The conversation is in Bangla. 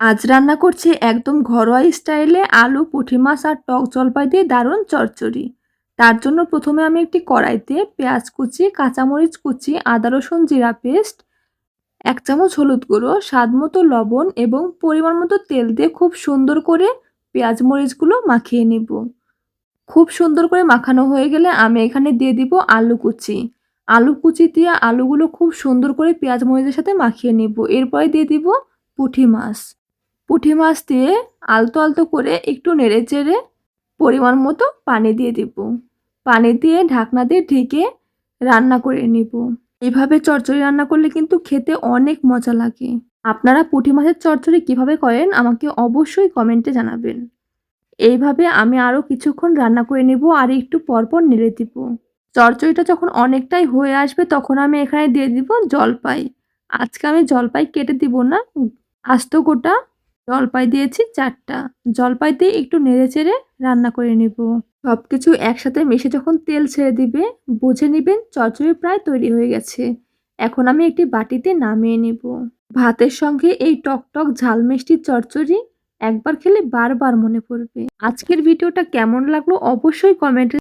আজ রান্না করছি একদম ঘরোয়া স্টাইলে আলু, পুঁটি মাছ আর টক জলপাই দিয়ে দারুণ চচ্চড়ি। তার জন্য প্রথমে আমি একটি কড়াইতে পেঁয়াজ কুচি, কাঁচামরিচ কুচি, আদা, রসুন, জিরা পেস্ট, এক চামচ হলুদ গুঁড়ো, স্বাদ মতো লবণ এবং পরিমাণ মতো তেল দিয়ে খুব সুন্দর করে পেঁয়াজ মরিচগুলো মাখিয়ে নিব। খুব সুন্দর করে মাখানো হয়ে গেলে আমি এখানে দিয়ে দিব আলু কুচি। আলু কুচি দিয়ে আলুগুলো খুব সুন্দর করে পেঁয়াজ মরিচের সাথে মাখিয়ে নিব। এরপরে দিয়ে দিব পুঁটি মাছ। পুঁটি মাছ দিয়ে আলতো আলতো করে একটু নেড়ে চেড়ে পরিমাণ মতো পানি দিয়ে দিব। পানি দিয়ে ঢাকনা দিয়ে ঢেকে রান্না করে নিব। এভাবে চচ্চড়ি রান্না করলে কিন্তু খেতে অনেক মজা লাগে। আপনারা পুঁটি মাছের চচ্চড়ি কীভাবে করেন আমাকে অবশ্যই কমেন্টে জানাবেন। এইভাবে আমি আরও কিছুক্ষণ রান্না করে নেব আর একটু পরপর নেড়ে দিব। চচ্চড়িটা যখন অনেকটাই হয়ে আসবে তখন আমি এখানে দিয়ে দিব জলপাই। আজকে আমি জলপাই কেটে দিব না, আস্ত গোটা জলপাই দিয়েছি চারটা। জলপাই দিয়ে একটু নেড়ে চেড়ে রান্না করে নেব। সব কিছু একসাথে মিশে যখন তেল ছেড়ে দিবে, বুঝে নেবেন চচ্চড়ি প্রায় তৈরি হয়ে গেছে। এখন আমি একটি বাটিতে নামিয়ে নেব। ভাতের সঙ্গে এই টক টক ঝাল মিষ্টি চচ্চড়ি একবার খেলে বারবার মনে পড়বে। আজকের ভিডিওটা কেমন লাগল অবশ্যই কমেন্টে